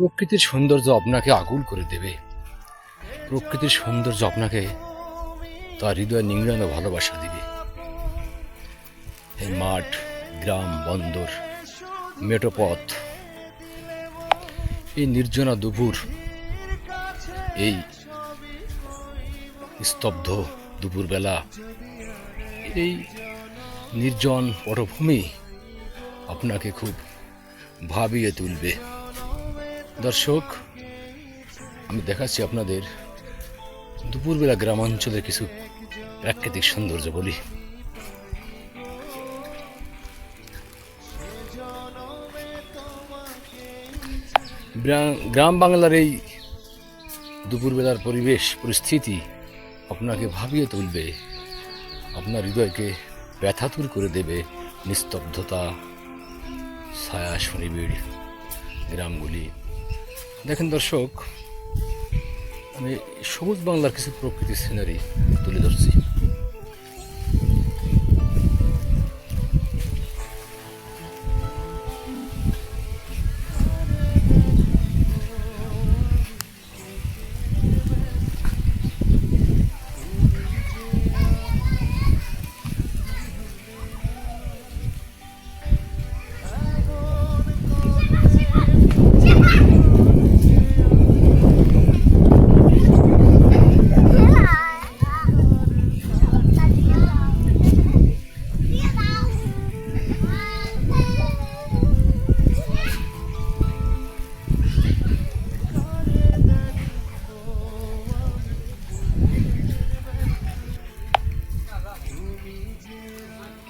প্রকৃতির সৌন্দর্য আপনাকে আকুল করে দেবে। প্রকৃতির সৌন্দর্য আপনাকে তার হৃদয় নিংড়ানো ভালোবাসা দিবে। এই মাঠ, গ্রাম, বন্দর মেটোপথ এই নির্জনা দুপুর, এই স্তব্ধ দুপুরবেলা, এই নির্জন পটভূমি আপনাকে খুব ভাবিয়ে তুলবে। দর্শক, আমি দেখাচ্ছি আপনাদের দুপুরবেলা গ্রামাঞ্চলের কিছু প্রাকৃতিক সৌন্দর্য বলি। গ্রা- গ্রাম বাংলার এই দুপুরবেলার পরিবেশ, পরিস্থিতি আপনাকে ভাবিয়ে তুলবে, আপনার হৃদয়কে ব্যথাতুর করে দেবে নিস্তব্ধতা, ছায়া শনিবিড় গ্রামগুলি। দেখেন দর্শক আমি সবুজ বাংলার কিছু প্রকৃতির সিনারি তুলে ধরছি। be here.